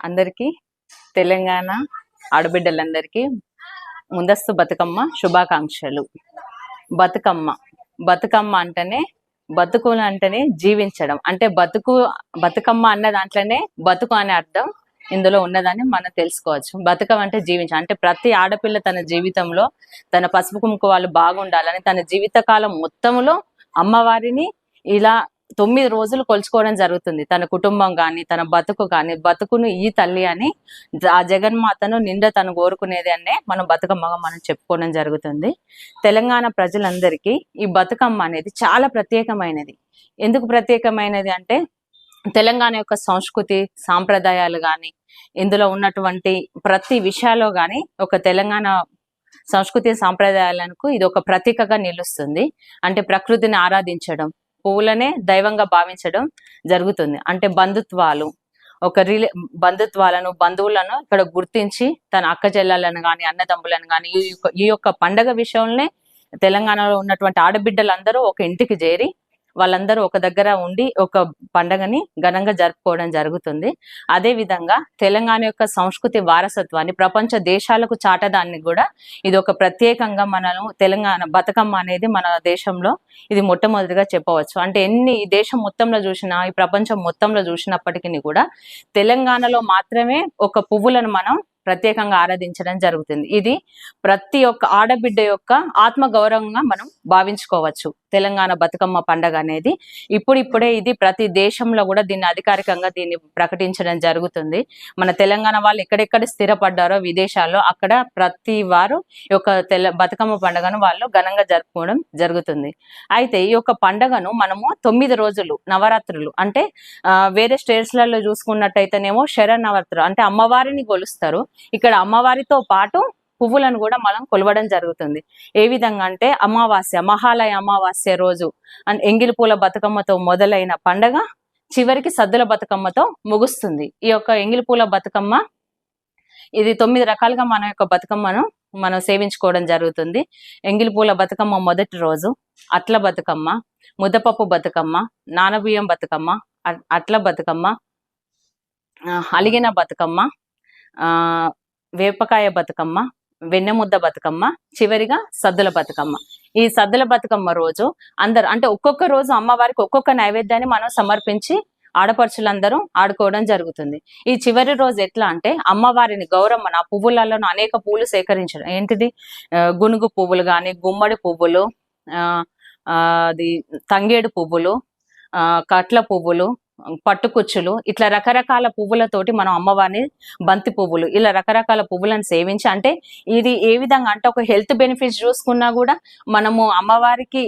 అందరికీ తెలంగాణ ఆడబిడ్డలందరికీ ముందస్తు బతుకమ్మ శుభాకాంక్షలు. బతుకమ్మ. బతుకమ్మ అంటేనే బతుకులు అంటేనే జీవించడం. అంటే బతుకు బతుకమ్మ అన్న దాంట్లోనే బతుకు అనే అర్థం ఇందులో ఉన్నదని మనం తెలుసుకోవచ్చు. బతుకం అంటే జీవించడం. అంటే ప్రతి ఆడపిల్ల తన జీవితంలో తన పసుపు కుంకుమ వాళ్ళు బాగుండాలని తన జీవితకాలం మొత్తంలో అమ్మవారిని ఇలా తొమ్మిది రోజులు కొలుచుకోవడం జరుగుతుంది. తన కుటుంబం కానీ తన బతుకు కానీ బతుకును ఈ తల్లి అని ఆ జగన్మాతను నిండా తను కోరుకునేది అనే మనం బతుకమ్మగా మనం చెప్పుకోవడం జరుగుతుంది. తెలంగాణ ప్రజలందరికీ ఈ బతుకమ్మ అనేది చాలా ప్రత్యేకమైనది. ఎందుకు ప్రత్యేకమైనది అంటే తెలంగాణ యొక్క సంస్కృతి సాంప్రదాయాలు కానీ ఇందులో ఉన్నటువంటి ప్రతి విషయాల్లో కానీ ఒక తెలంగాణ సంస్కృతి సాంప్రదాయాలకు ఇది ఒక ప్రతీకగా నిలుస్తుంది. అంటే ప్రకృతిని ఆరాధించడం పువ్వులనే దైవంగా భావించడం జరుగుతుంది. అంటే బంధుత్వాలు ఒక రిలే బంధుత్వాలను బంధువులను ఇక్కడ గుర్తించి తన అక్క చెల్లెలను కానీ అన్నదమ్ములను కానీ ఈ యొక్క- ఈ యొక్క పండగ విషయంలోనే తెలంగాణలో ఉన్నటువంటి ఆడబిడ్డలందరూ ఒక ఇంటికి చేరి వాళ్ళందరూ ఒక దగ్గర ఉండి ఒక పండగని ఘనంగా జరుపుకోవడం జరుగుతుంది. అదే విధంగా తెలంగాణ యొక్క సంస్కృతి వారసత్వాన్ని ప్రపంచ దేశాలకు చాటదాన్ని కూడా ఇది ఒక ప్రత్యేకంగా మనము తెలంగాణ బతుకమ్మ అనేది మన దేశంలో ఇది మొట్టమొదటిగా చెప్పవచ్చు. అంటే ఎన్ని ఈ దేశం మొత్తంలో చూసినా ఈ ప్రపంచం మొత్తంలో చూసినప్పటికీ కూడా తెలంగాణలో మాత్రమే ఒక పువ్వులను మనం ప్రత్యేకంగా ఆరాధించడం జరుగుతుంది. ఇది ప్రతి ఒక్క ఆడబిడ్డ యొక్క ఆత్మ గౌరవంగా మనం భావించుకోవచ్చు. తెలంగాణ బతుకమ్మ పండగ అనేది ఇప్పుడిప్పుడే ఇది ప్రతి దేశంలో కూడా దీన్ని అధికారికంగా దీన్ని ప్రకటించడం జరుగుతుంది. మన తెలంగాణ వాళ్ళు ఎక్కడెక్కడ స్థిరపడ్డారో విదేశాల్లో అక్కడ ప్రతి వారు ఈ యొక్క తెల బతుకమ్మ పండుగను వాళ్ళు ఘనంగా జరుపుకోవడం జరుగుతుంది. అయితే ఈ యొక్క పండుగను మనము తొమ్మిది రోజులు నవరాత్రులు అంటే వేరే స్టేట్స్లలో చూసుకున్నట్టయితేనేమో శరన్నవరాత్రులు అంటే అమ్మవారిని కొలుస్తారు ఇక్కడ అమ్మవారితో పాటు పువ్వులను కూడా మనం కొలవడం జరుగుతుంది. ఏ విధంగా అంటే అమావాస్య మహాలయ అమావాస్య రోజు అండ్ ఎంగిలి పూల బతుకమ్మతో మొదలైన పండగ చివరికి సద్దుల బతుకమ్మతో ముగుస్తుంది. ఈ యొక్క ఎంగిలి పూల బతుకమ్మ ఇది తొమ్మిది రకాలుగా మన యొక్క బతుకమ్మను మనం సేవించుకోవడం జరుగుతుంది. ఎంగిలి పూల బతుకమ్మ మొదటి రోజు అట్ల బతుకమ్మ ముద్దపప్పు బతుకమ్మ నానబియ్యం బతుకమ్మ అట్ల బతుకమ్మ అలిగిన బతుకమ్మ వేపకాయ బతుకమ్మ వెన్నెముద్ద బతుకమ్మ చివరిగా సద్దుల బతుకమ్మ. ఈ సద్దుల బతుకమ్మ రోజు అందరు అంటే ఒక్కొక్క రోజు అమ్మవారికి ఒక్కొక్క నైవేద్యాన్ని మనం సమర్పించి ఆడపడుచులందరూ ఆడుకోవడం జరుగుతుంది. ఈ చివరి రోజు ఎట్లా అంటే అమ్మవారిని గౌరమ్మన ఆ పువ్వులలో అనేక పువ్వులు సేకరించడం. ఏంటిది? గునుగు పువ్వులు కానీ గుమ్మడి పువ్వులు ఆ అది తంగేడు పువ్వులు ఆ కట్ల పువ్వులు పట్టుకుచ్చులు ఇట్లా రకరకాల పువ్వులతోటి మనం అమ్మవారిని బంతి పువ్వులు ఇలా రకరకాల పువ్వులను సేవించి అంటే ఇది ఏ విధంగా అంటే ఒక హెల్త్ బెనిఫిట్స్ చూసుకున్నా కూడా మనము అమ్మవారికి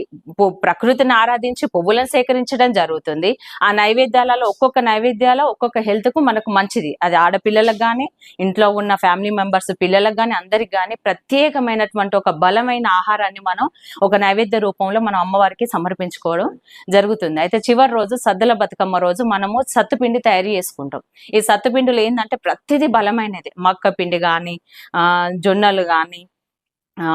ప్రకృతిని ఆరాధించి పువ్వులను సేకరించడం జరుగుతుంది. ఆ నైవేద్యాలలో ఒక్కొక్క నైవేద్యాల ఒక్కొక్క హెల్త్కు మనకు మంచిది. అది ఆడపిల్లలకు కానీ ఇంట్లో ఉన్న ఫ్యామిలీ మెంబర్స్ పిల్లలకు కానీ అందరికి కానీ ప్రత్యేకమైనటువంటి ఒక బలమైన ఆహారాన్ని మనం ఒక నైవేద్య రూపంలో మనం అమ్మవారికి సమర్పించుకోవడం జరుగుతుంది. అయితే చివరి రోజు సద్దల బతుకమ్మ రోజు మనము సత్తుపిండి తయారు చేసుకుంటాం. ఈ సత్తుపిండిలో ఏంటంటే ప్రతిదీ బలమైనది. మక్క పిండి కానీ ఆ జొన్నలు కానీ ఆ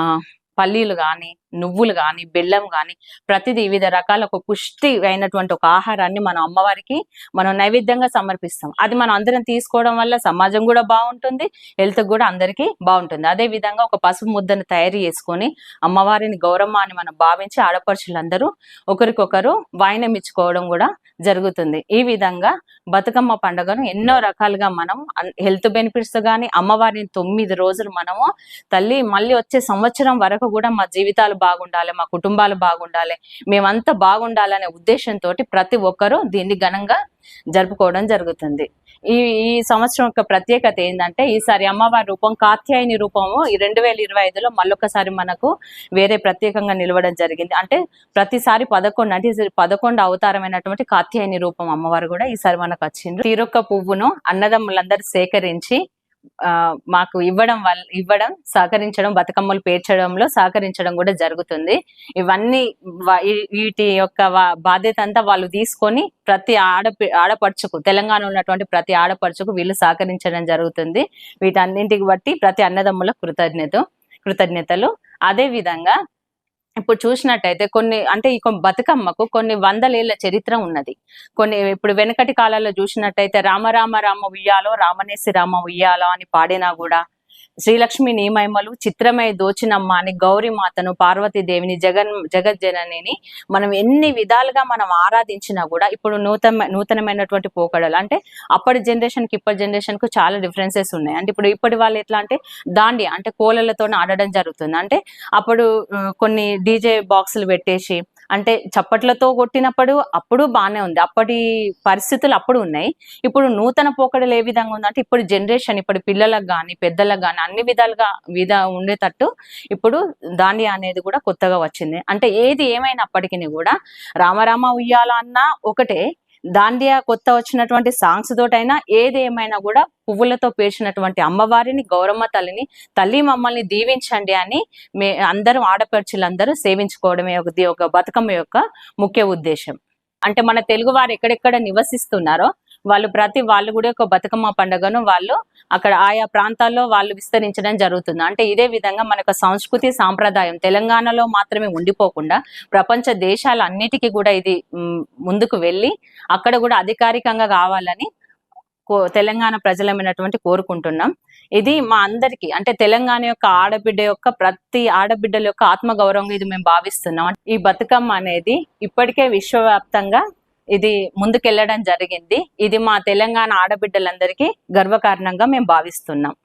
పల్లీలు కానీ నువ్వులు కానీ బెల్లం కానీ ప్రతిదీ వివిధ రకాల ఒక పుష్టి అయినటువంటి ఒక ఆహారాన్ని మనం అమ్మవారికి మనం నైవేద్యంగా సమర్పిస్తాం. అది మనం అందరం తీసుకోవడం వల్ల సమాజం కూడా బాగుంటుంది హెల్త్ కూడా అందరికీ బాగుంటుంది. అదే విధంగా ఒక పసుపు ముద్దను తయారు చేసుకొని అమ్మవారిని గౌరమ్మ అని మనం భావించి ఆడపడుచులందరూ ఒకరికొకరు వాయినం ఇచ్చుకోవడం కూడా జరుగుతుంది. ఈ విధంగా బతుకమ్మ పండుగను ఎన్నో రకాలుగా మనం హెల్త్ బెనిఫిట్స్ కానీ అమ్మవారిని తొమ్మిది రోజులు మనము తల్లి మళ్ళీ వచ్చే సంవత్సరం వరకు కూడా మా జీవితాలు బాగుండాలి మా కుటుంబాలు బాగుండాలి మేమంతా బాగుండాలనే ఉద్దేశంతో ప్రతి ఒక్కరూ దీన్ని ఘనంగా జరుపుకోవడం జరుగుతుంది. ఈ ఈ సంవత్సరం యొక్క ప్రత్యేకత ఏంటంటే ఈసారి అమ్మవారి రూపం కాత్యాయని రూపము ఈ రెండు వేల ఇరవై ఐదులో మళ్ళొకసారి మనకు వేరే ప్రత్యేకంగా నిలవడం జరిగింది. అంటే ప్రతిసారి పదకొండు అంటే ఈసారి పదకొండు అవతారమైనటువంటి కాత్యాయని రూపం అమ్మవారు కూడా ఈసారి మనకు వచ్చింది తీరొక్క పువ్వును అన్నదమ్ములందరూ సేకరించి మాకు ఇవ్వడం వల్ల ఇవ్వడం సహకరించడం బతుకమ్మలు పేర్చడంలో సహకరించడం కూడా జరుగుతుంది. ఇవన్నీ వీటి యొక్క బాధ్యత అంతా వాళ్ళు తీసుకొని ప్రతి ఆడ ఆడపడుచుకు తెలంగాణ ఉన్నటువంటి ప్రతి ఆడపడుచుకు వీళ్ళు సహకరించడం జరుగుతుంది. వీటన్నింటికి బట్టి ప్రతి అన్నదమ్ముల కృతజ్ఞత కృతజ్ఞతలు. అదే విధంగా ఇప్పుడు చూసినట్టయితే కొన్ని అంటే ఈ కొ- బతుకమ్మకు కొన్ని వందలేళ్ళ చరిత్ర ఉన్నది. కొన్ని ఇప్పుడు వెనకటి కాలాల్లో చూసినట్టయితే రామ రామ రామ ఉయ్యాలో రామనేసి రామ ఉయ్యాలో అని పాడినా కూడా శ్రీలక్ష్మి నీమైమలు చిత్రమై దోచినమ్మ అని గౌరీమాతను పార్వతీదేవిని జగన్ జగజ్జననిని మనం ఎన్ని విధాలుగా మనం ఆరాధించినా కూడా ఇప్పుడు నూతన నూతనమైనటువంటి పోకడలు. అంటే అప్పటి జనరేషన్కి ఇప్పటి జనరేషన్కు చాలా డిఫరెన్సెస్ ఉన్నాయి. అంటే ఇప్పుడు ఇప్పటి వాళ్ళు ఎట్లా అంటే దాండి అంటే కోలలతో ఆడడం జరుగుతుంది. అంటే అప్పుడు కొన్ని డీజే బాక్సులు పెట్టేసి అంటే చప్పట్లతో కొట్టినప్పుడు అప్పుడు బాగానే ఉంది. అప్పటి పరిస్థితులు అప్పుడు ఉన్నాయి. ఇప్పుడు నూతన పోకడలు ఏ విధంగా ఉందంటే ఇప్పుడు జనరేషన్ ఇప్పుడు పిల్లలకు కానీ పెద్దలకు కానీ అన్ని విధాలుగా విధ ఉండేటట్టు ఇప్పుడు దాండియా అనేది కూడా కొత్తగా వచ్చింది. అంటే ఏది ఏమైనప్పటికీ కూడా రామరామ ఉయ్యాల అన్న ఒకటే దాండియా కొత్త వచ్చినటువంటి సాంగ్స్ తోటైనా ఏది ఏమైనా కూడా పువ్వులతో పేర్చినటువంటి అమ్మవారిని గౌరమ్మ తల్లిని తల్లి మమ్మల్ని దీవించండి అని మే అందరం ఆడపడుచులందరూ సేవించుకోవడమే ఒక ఒక బతుకమ్మ యొక్క ముఖ్య ఉద్దేశం. అంటే మన తెలుగు వారు ఎక్కడెక్కడ నివసిస్తున్నారో వాళ్ళు ప్రతి వాళ్ళు కూడా ఒక బతుకమ్మ పండుగను వాళ్ళు అక్కడ ఆయా ప్రాంతాల్లో వాళ్ళు విస్తరించడం జరుగుతుంది. అంటే ఇదే విధంగా మనకు సంస్కృతి సాంప్రదాయం తెలంగాణలో మాత్రమే ఉండిపోకుండా ప్రపంచ దేశాలన్నిటికీ కూడా ఇది ముందుకు వెళ్ళి అక్కడ కూడా అధికారికంగా కావాలని కో- తెలంగాణ ప్రజలమైనటువంటి కోరుకుంటున్నాం. ఇది మా అందరికి అంటే తెలంగాణ యొక్క ఆడబిడ్డ యొక్క ప్రతి ఆడబిడ్డల యొక్క ఆత్మగౌరవంగా ఇది మేము భావిస్తున్నాం. ఈ బతుకమ్మ అనేది ఇప్పటికే విశ్వవ్యాప్తంగా ఇది ముందుకెళ్ళడం జరిగింది. ఇది మా తెలంగాణ ఆడబిడ్డలందరికీ గర్వకారణంగా మేము భావిస్తున్నాం.